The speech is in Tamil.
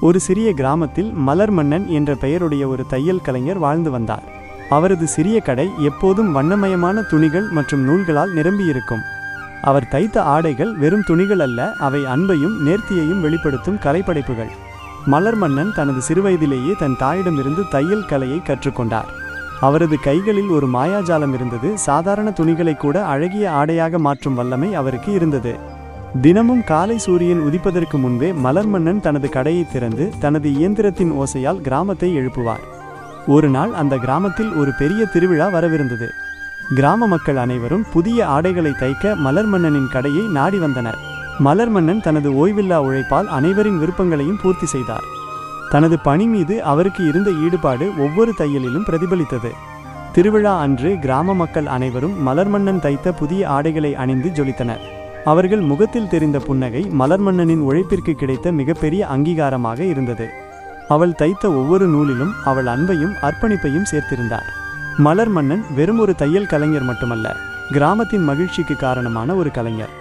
ஒரு சிறிய கிராமத்தில் மலர் மன்னன் என்ற பெயருடைய ஒரு தையல் கலைஞர் வாழ்ந்து வந்தார். அவரது சிறிய கடை எப்போதும் வண்ணமயமான துணிகள் மற்றும் நூல்களால் நிரம்பியிருக்கும். அவர் தைத்த ஆடைகள் வெறும் துணிகள் அல்ல அவை அன்பையும் நேர்த்தியையும் வெளிப்படுத்தும் கலைப்படைப்புகள். மலர் மன்னன் தனது சிறுவயதிலேயே தன் தாயிடமிருந்து தையல் கலையை கற்றுக்கொண்டார். அவரது கைகளில் ஒரு மாயாஜாலம் இருந்தது சாதாரண துணிகளை கூட அழகிய ஆடையாக மாற்றும் வல்லமை அவருக்கு இருந்தது. தினமும் காலை சூரியன் உதிப்பதற்கு முன்பே மலர் மன்னன் தனது கடையை திறந்து தனது இயந்திரத்தின் ஓசையால் கிராமத்தை எழுப்புவார். ஒரு நாள் அந்த கிராமத்தில் ஒரு பெரிய திருவிழா வரவிருந்தது. கிராம மக்கள் அனைவரும் புதிய ஆடைகளை தைக்க மலர் மன்னனின் கடையை நாடி வந்தனர். மலர் மன்னன் தனது ஓய்வில்லா உழைப்பால் அனைவரின் விருப்பங்களையும் பூர்த்தி செய்தார். தனது பணி மீது அவருக்கு இருந்த ஈடுபாடு ஒவ்வொரு தையலிலும் பிரதிபலித்தது. திருவிழா அன்று கிராம மக்கள் அனைவரும் மலர் மன்னன் தைத்த புதிய ஆடைகளை அணிந்து ஜொலித்தனர். அவர்கள் முகத்தில் தெரிந்த புன்னகை மலர் மன்னனின் உழைப்பிற்கு கிடைத்த மிகப்பெரிய அங்கீகாரமாக இருந்தது. அவள் தைத்த ஒவ்வொரு நூலிலும் அவள் அன்பையும் அர்ப்பணிப்பையும் சேர்த்திருந்தார். மலர் மன்னன் வெறும் ஒரு தையல் கலைஞர் மட்டுமல்ல கிராமத்தின் மகிழ்ச்சிக்கு காரணமான ஒரு கலைஞர்.